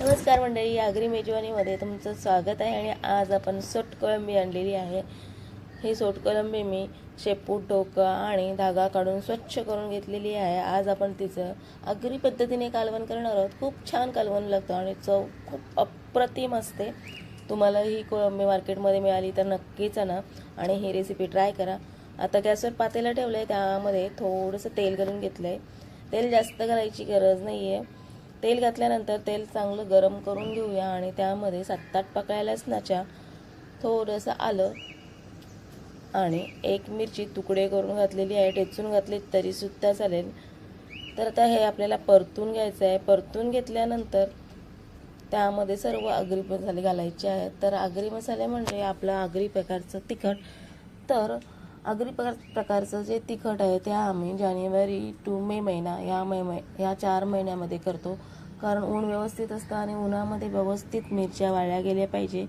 नमस्कार मंडळी आगरी मेजवानीमध्ये तुमचं स्वागत आहे आणि आज आपण सोट कोळंबी आणलेली आहे. ही सोट कोळंबी मी शेपू टोका आणि धागा काढून स्वच्छ करून घेतलेली आहे. आज आपण तिचं आगरी पद्धतीने कालवण करणार आहोत. खूप छान कालवण लागतं आणि चव खूप अप्रतिम असते. तुम्हाला ही कोळंबी मार्केटमध्ये मिळाली तर नक्कीच आणा आणि ही रेसिपी ट्राय करा. आता गॅसवर पातेला ठेवलं आहे त्यामध्ये थोडंसं तेल घालून घेतलं आहे तेल जास्त घालायची गरज नाही आहे तेल घातल्यानंतर तेल चांगलं गरम करून घेऊया आणि त्यामध्ये सात आठ नाच्या थोडंसं आलं आणि एक मिरची तुकडे करून घातलेली आहे ठेचून घातली तरीसुद्धा चालेल. तर आता हे आपल्याला परतून घ्यायचं आहे. परतून घेतल्यानंतर त्यामध्ये सर्व आगरी मसाले घालायचे आहेत. तर आगरी मसाले म्हणजे आपलं आगरी प्रकारचं तिखट. तर आगरी प्रकारचं जे तिखट आहे ते आम्ही जानेवारी टू मे महिना या मै ह्या चार महिन्यामध्ये करतो. कारण ऊन व्यवस्थित असतं आणि उन्हामध्ये व्यवस्थित मिरच्या वाळल्या गेल्या पाहिजे.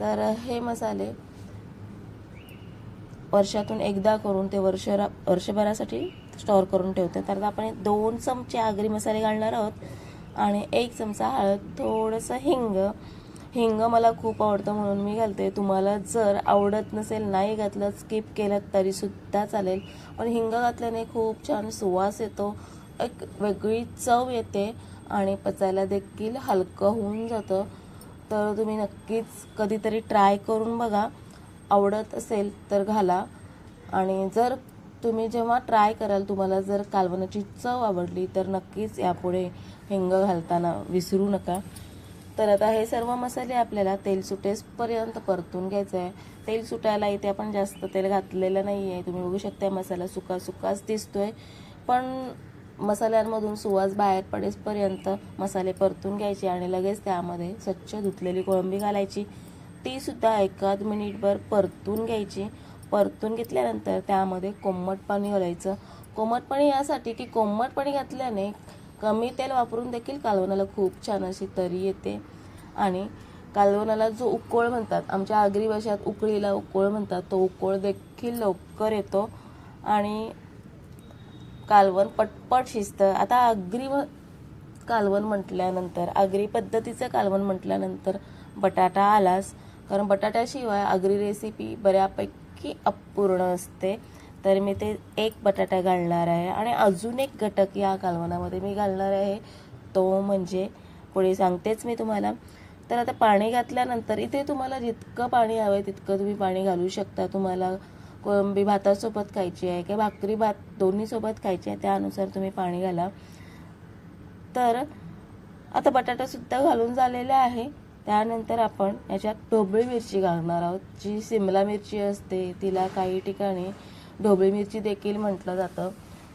तर हे मसाले वर्षातून एकदा करून ते वर्षरा वर्षभरासाठी स्टोअर करून ठेवते. तर आपण दोन चमचे आगरी मसाले घालणार आहोत आणि एक चमचा हळद थोडंसं हिंग हिंग मला खूप आवडतं म्हणून मी घालते. तुम्हाला जर आवडत नसेल नाही घातलं स्किप केलं तरीसुद्धा चालेल. पण हिंग घातल्याने खूप छान सुवास येतो. एक वेगळी चव येते आणि पचायला देखील हलकं होऊन जातं. तर तुम्ही नक्कीच कधीतरी ट्राय करून बघा. आवडत असेल तर घाला. आणि जर तुम्ही जेव्हा ट्राय कराल तुम्हाला जर कालवनाची चव आवडली तर नक्कीच यापुढे हिंग घालताना विसरू नका. तर आता हे सर्व मसाले आपल्याला तेल सुटेसपर्यंत परतून घ्यायचं आहे तेल सुटायला इथे आपण जास्त तेल घातलेलं नाही आहे तुम्ही बघू शकता मसाला सुका सुकाच दिसतोय. पण मसाल्यांमधून सुवास बाहेर पडेसपर्यंत मसाले परतून घ्यायचे आणि लगेच त्यामध्ये स्वच्छ धुतलेली कोळंबी घालायची. ती सुद्धा एकाद मिनिटभर परतून घ्यायची. परतून घेतल्यानंतर त्यामध्ये कोमट पाणी घालायचं. कोमट पाणी यासाठी की कोमट पाणी घातल्याने कमी तेल वापरून देखील कालवणाला खूप छान अशी तरी येते. आणि कालवणाला जो उकोळ म्हणतात आमच्या आगरी भाषेत उकळीला उकोळ म्हणतात तो उकोळ देखील लवकर येतो. आणि कालवण पटपट शिजतं. आता आगरी कालवण म्हटल्यानंतर आगरी पद्धतीचं कालवण म्हटल्यानंतर बटाटा आलाच. कारण बटाट्याशिवाय आगरी रेसिपी बऱ्यापैकी अपूर्ण असते. तर मी ते एक बटाटा घालणार आहे. आणि अजून एक घटक या कालवणामध्ये मी घालणार आहे. तो म्हणजे पुढे सांगतेच मी तुम्हाला. तर आता पाणी घातल्यानंतर इथे तुम्हाला जितकं पाणी हवं आहे तितकं तुम्ही पाणी घालू शकता. तुम्हाला कोळंबी भातासोबत खायची आहे किंवा भाकरी भात दोन्हीसोबत खायची आहे त्यानुसार तुम्ही पाणी घाला. तर आता बटाटासुद्धा घालून झालेला आहे. त्यानंतर आपण याच्यात ढोबळी मिरची घालणार आहोत. जी सिमला मिरची असते तिला काही ठिकाणी ढोबळी मिरची देखील म्हटलं जातं.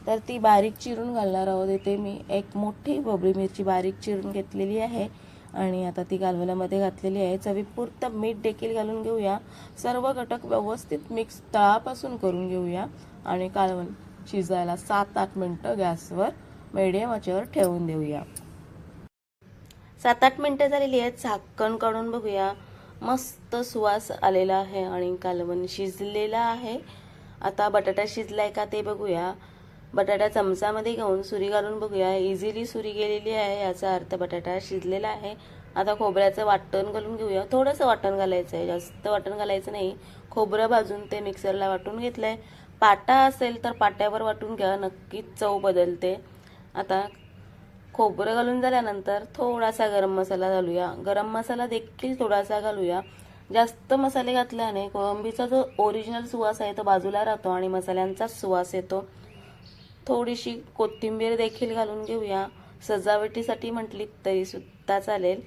तर ती बारीक चिरून घालणार आहोत. इथे मी एक मोठी ढोबळी मिरची बारीक चिरून घेतलेली आहे आणि आता ती कालवल्यामध्ये घातलेली आहे. चवीपुरतं मीठ देखील घालून घेऊया. सर्व घटक व्यवस्थित मिक्स तळापासून करून घेऊया आणि कालवण शिजायला सात आठ मिनटं गॅसवर मिडियम आचेवर ठेवून देऊया. सात आठ मिनटं झालेली आहेत. झाकण काढून बघूया. मस्त सुवास आलेला आहे आणि कालवण शिजलेला आहे. आता बटाटा शिजलाय का ते बघूया. बटाटा चमचामध्ये घेऊन सुरी घालून बघूया. इझिली सुरी गेलेली आहे याचा अर्थ बटाटा शिजलेला आहे. आता खोबऱ्याचं वाटण घालून घेऊया. थोडंसं वाटण घालायचं आहे जास्त वाटण घालायचं नाही. खोबरं भाजून ते मिक्सरला वाटून घेतलंय. पाटा असेल तर पाट्यावर वाटून घ्या नक्कीच चव बदलते. आता खोबरं घालून झाल्यानंतर थोडासा गरम मसाला घालूया. गरम मसाला देखील थोडासा घालूया. जास्त मसाले घातल्याने कोळंबीचा जो ओरिजिनल सुवास आहे तो बाजूला राहतो आणि मसाल्यांचाच सुवास येतो. थोडीशी कोथिंबीर देखील घालून घेऊया. सजावटीसाठी म्हटली तरी सुद्धा चालेल.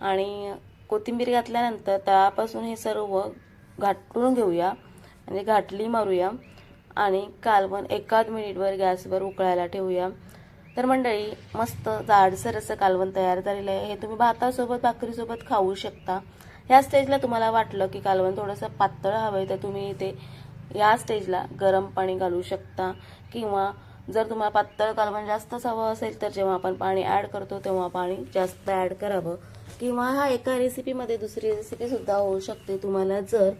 आणि कोथिंबीर घातल्यानंतर तळापासून हे सर्व घाटून घेऊया. म्हणजे घाटली मारूया. आणि कालवण एकाद मिनिटवर गॅसवर उकळायला ठेवूया. तर मंडळी मस्त जाडसर असं कालवण तयार झालेलं आहे. हे तुम्ही भातासोबत भाकरीसोबत खाऊ शकता. ह्या स्टेजला तुम्हाला वाटलं की कालवण थोडंसं पातळ हवं आहे तर तुम्ही इथे या स्टेजला गरम पाणी घालू शकता. किंवा जर तुम्हाला पातळ कालवण जास्तच हवं असेल तर जेव्हा आपण पाणी ॲड करतो तेव्हा पाणी जास्त ॲड करावं. किंवा हा एका रेसिपीमध्ये दुसरी रेसिपीसुद्धा होऊ शकते. तुम्हाला जर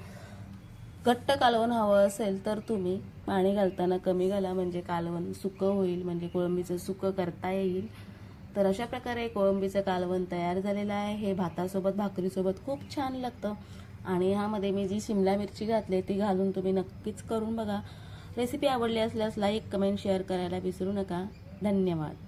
घट्ट कालवण हवं असेल तर तुम्ही पाणी घालताना कमी घाला. म्हणजे कालवण सुकं होईल म्हणजे कोळंबीचं सुकं करता येईल. तर अशा प्रकारे कोळंबीचं कालवण तयार झालेलं आहे. हे भातासोबत भाकरीसोबत खूप छान लागतं. आणि ह्यामध्ये मी जी शिमला मिरची घातली ती घालून तुम्ही नक्कीच करून बघा. रेसिपी आवडली असल्यास लाईक कमेंट शेअर करायला विसरू नका. धन्यवाद.